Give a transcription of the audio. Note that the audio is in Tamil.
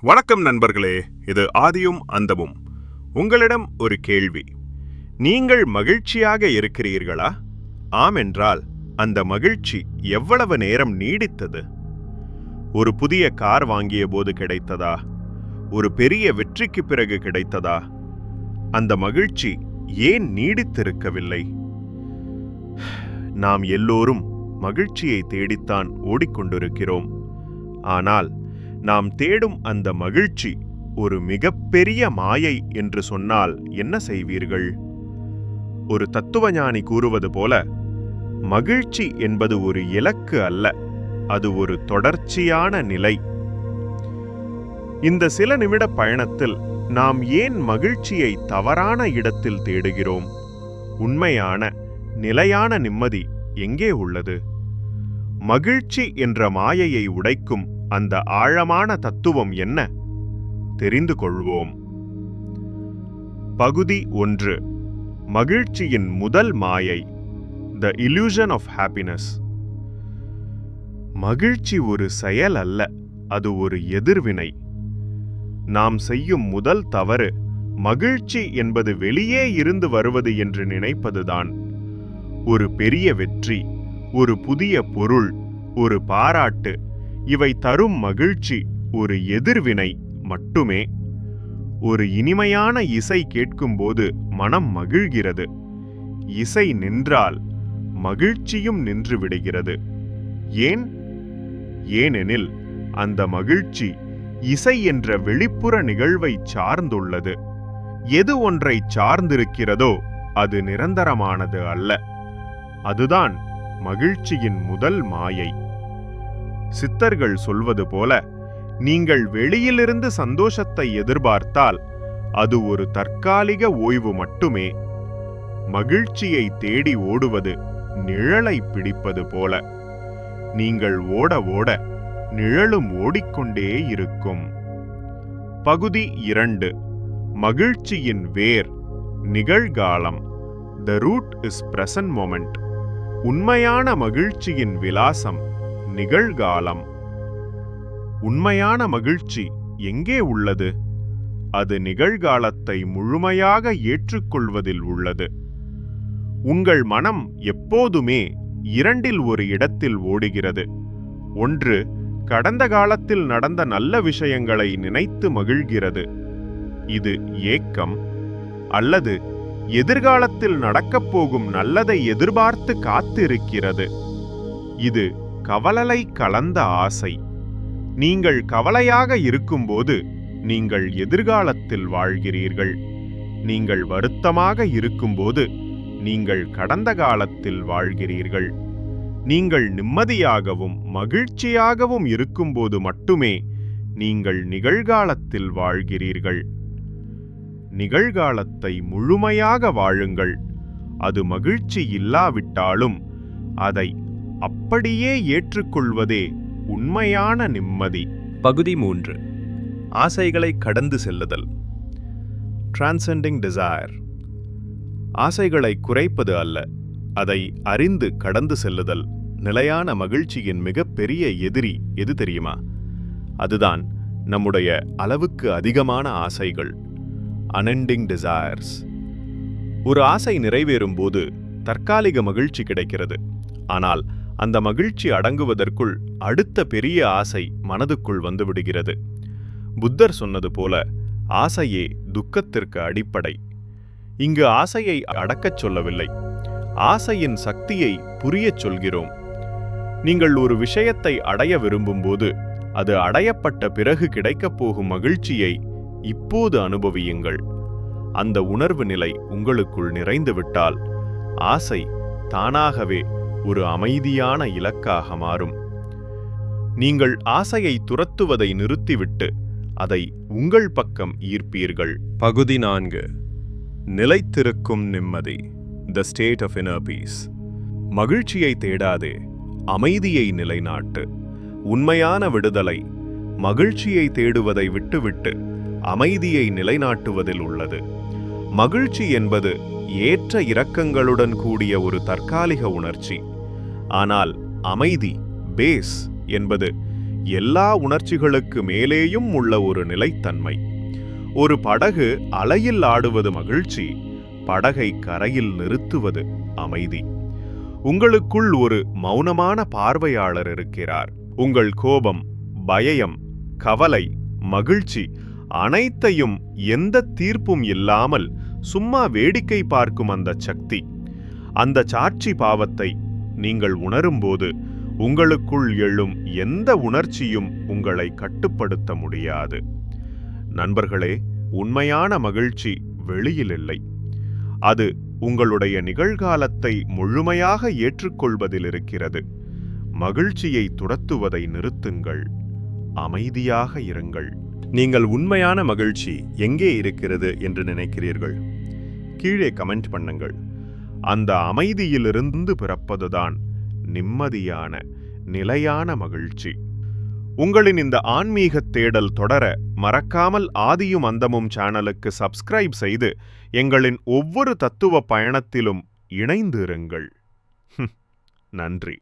வணக்கம் நண்பர்களே இது ஆதியும் அந்தமும். உங்களிடம் ஒரு கேள்வி. நீங்கள் மகிழ்ச்சியாக இருக்கிறீர்களா? ஆம் என்றால் அந்த மகிழ்ச்சி எவ்வளவு நேரம் நீடித்தது? ஒரு புதிய கார் வாங்கிய போது கிடைத்ததா? ஒரு பெரிய வெற்றிக்கு பிறகு கிடைத்ததா? அந்த மகிழ்ச்சி ஏன் நீடித்திருக்கவில்லை? நாம் எல்லோரும் மகிழ்ச்சியை தேடித்தான் ஓடிக்கொண்டிருக்கிறோம். ஆனால் நாம் தேடும் அந்த மகிழ்ச்சி ஒரு மிகப்பெரிய மாயை என்று சொன்னால் என்ன செய்வீர்கள்? ஒரு தத்துவஞானி கூறுவது போல மகிழ்ச்சி என்பது ஒரு இலக்கு அல்ல அது ஒரு தொடர்ச்சியான நிலை. இந்த சில நிமிட பயணத்தில் நாம் ஏன் மகிழ்ச்சியை தவறான இடத்தில் தேடுகிறோம்? உண்மையான நிலையான நிம்மதி எங்கே உள்ளது? மகிழ்ச்சி என்ற மாயையை உடைக்கும் அந்த ஆழமான தத்துவம் என்ன? தெரிந்து கொள்வோம். பகுதி ஒன்று. மகிழ்ச்சியின் முதல் மாயை. த இல்யூஷன் ஆஃப் ஹாப்பினஸ் மகிழ்ச்சி ஒரு செயல் அல்ல அது ஒரு எதிர்வினை. நாம் செய்யும் முதல் தவறு மகிழ்ச்சி என்பது வெளியே இருந்து வருவது என்று நினைப்பதுதான். ஒரு பெரிய வெற்றி ஒரு புதிய பொருள் ஒரு பாராட்டு இவை தரும் மகிழ்ச்சி ஒரு எதிர்வினை மட்டுமே. ஒரு இனிமையான இசை கேட்கும்போது மனம் மகிழ்கிறது. இசை நின்றால் மகிழ்ச்சியும் நின்று விடுகிறது. ஏன்? ஏனெனில் அந்த மகிழ்ச்சி இசை என்ற வெளிப்புற நிகழ்வை சார்ந்துள்ளது. எது ஒன்றை சார்ந்திருக்கிறதோ அது நிரந்தரமானது அல்ல. அதுதான் மகிழ்ச்சியின் முதல் மாயை. சித்தர்கள் சொல்வது போல நீங்கள் வெளியிலிருந்து சந்தோஷத்தை எதிர்பார்த்தால் அது ஒரு தற்காலிக ஓய்வு மட்டுமே. மகிழ்ச்சியை தேடி ஓடுவது நிழலை பிடிப்பது போல. நீங்கள் ஓட ஓட நிழலும் ஓடிக்கொண்டே இருக்கும். பகுதி இரண்டு மகிழ்ச்சியின் வேர் நிகழ்காலம். The root is present moment உண்மையான மகிழ்ச்சியின் விலாசம் நிகழ்காலம். உண்மையான மகிழ்ச்சி எங்கே உள்ளது? அது நிகழ்காலத்தை முழுமையாக ஏற்றுக்கொள்வதில் உள்ளது. உங்கள் மனம் எப்போதுமே இரண்டில் ஒரு இடத்தில் ஓடுகிறது. ஒன்று கடந்த காலத்தில் நடந்த நல்ல விஷயங்களை நினைத்து மகிழ்கிறது. இது ஏக்கம். அல்லது எதிர்காலத்தில் நடக்கப் போகும் நல்லதை எதிர்பார்த்து காத்திருக்கிறது. இது கவலலை கலந்த ஆசை. நீங்கள் கவலையாக இருக்கும்போது நீங்கள் எதிர்காலத்தில் வாழ்கிறீர்கள். நீங்கள் வருத்தமாக இருக்கும்போது நீங்கள் கடந்த காலத்தில் வாழ்கிறீர்கள். நீங்கள் நிம்மதியாகவும் மகிழ்ச்சியாகவும் இருக்கும்போது மட்டுமே நீங்கள் நிகழ்காலத்தில் வாழ்கிறீர்கள். நிகழ்காலத்தை முழுமையாக வாழுங்கள். அது மகிழ்ச்சி இல்லாவிட்டாலும் அதை அப்படியே ஏற்றுக்கொள்வதே உண்மையான நிம்மதி. பகுதி மூன்று. ஆசைகளை கடந்து செல்லுதல். டிரான்செண்டிங் டிசையர் ஆசைகளை குறைப்பது அல்ல அதை அறிந்து கடந்து செல்லுதல். நிலையான மகிழ்ச்சியின் மிகப்பெரிய எதிரி எது தெரியுமா? அதுதான் நம்முடைய அளவுக்கு அதிகமான ஆசைகள். அனெண்டிங் டிசையர்ஸ் ஒரு ஆசை நிறைவேறும் போது தற்காலிக மகிழ்ச்சி கிடைக்கிறது. ஆனால் அந்த மகிழ்ச்சி அடங்குவதற்குள் அடுத்த பெரிய ஆசை மனதுக்குள் வந்துவிடுகிறது. புத்தர் சொன்னது போல ஆசையே துக்கத்திற்கு அடிப்படை. இங்கு ஆசையை அடக்கச் சொல்லவில்லை. ஆசையின் சக்தியை புரியச் சொல்கிறோம். நீங்கள் ஒரு விஷயத்தை அடைய விரும்பும்போது அது அடையப்பட்ட பிறகு கிடைக்கப் போகும் மகிழ்ச்சியை இப்போது அனுபவியுங்கள். அந்த உணர்வு நிலை உங்களுக்குள் நிறைந்துவிட்டால் ஆசை தானாகவே ஒரு அமைதியான இலக்காக மாறும். நீங்கள் ஆசையை துரத்துவதை நிறுத்திவிட்டு அதை உங்கள் பக்கம் ஈர்ப்பீர்கள். பகுதி நான்கு. நிலைத்திருக்கும் நிம்மதி. The state of inner peace மகிழ்ச்சியை தேடாதே. அமைதியை நிலைநாட்டு. உண்மையான விடுதலை. மகிழ்ச்சியை தேடுவதை விட்டுவிட்டு அமைதியை நிலைநாட்டுவதில் உள்ளது. மகிழ்ச்சி என்பது ஏற்ற இரக்கங்களுடன் கூடிய ஒரு தற்காலிக உணர்ச்சி. ஆனால் அமைதி பேஸ் என்பது எல்லா உணர்ச்சிகளுக்கு மேலேயும் உள்ள ஒரு நிலைத்தன்மை. ஒரு படகு அலையில் ஆடுவது மகிழ்ச்சி படகை கரையில் நிறுத்துவது அமைதி. உங்களுக்குள் ஒரு மௌனமான பார்வையாளர் இருக்கிறார். உங்கள் கோபம் பயம் கவலை மகிழ்ச்சி அனைத்தையும் எந்த தீர்ப்பும் இல்லாமல் சும்மா வேடிக்கை பார்க்கும் அந்த சக்தி. அந்த சாட்சி பாவத்தை நீங்கள் உணரும்போது உங்களுக்குள் எழும் எந்த உணர்ச்சியும் உங்களை கட்டுப்படுத்த முடியாது. நண்பர்களே உண்மையான மகிழ்ச்சி வெளியில் இல்லை. அது உங்களுடைய நிகழ்காலத்தை முழுமையாக ஏற்றுக்கொள்வதில் இருக்கிறது. மகிழ்ச்சியை துரத்துவதை நிறுத்துங்கள். அமைதியாக இருங்கள். நீங்கள் உண்மையான மகிழ்ச்சி எங்கே இருக்கிறது என்று நினைக்கிறீர்கள்? கீழே கமெண்ட் பண்ணுங்கள். அந்த அமைதியிலிருந்து பிறப்பதுதான் நிம்மதியான நிலையான மகிழ்ச்சி. உங்களின் இந்த ஆன்மீக தேடல் தொடர மறக்காமல் ஆதியும் அந்தமும் சேனலுக்கு சப்ஸ்கிரைப் செய்து எங்களின் ஒவ்வொரு தத்துவ பயணத்திலும் இணைந்திருங்கள். நன்றி.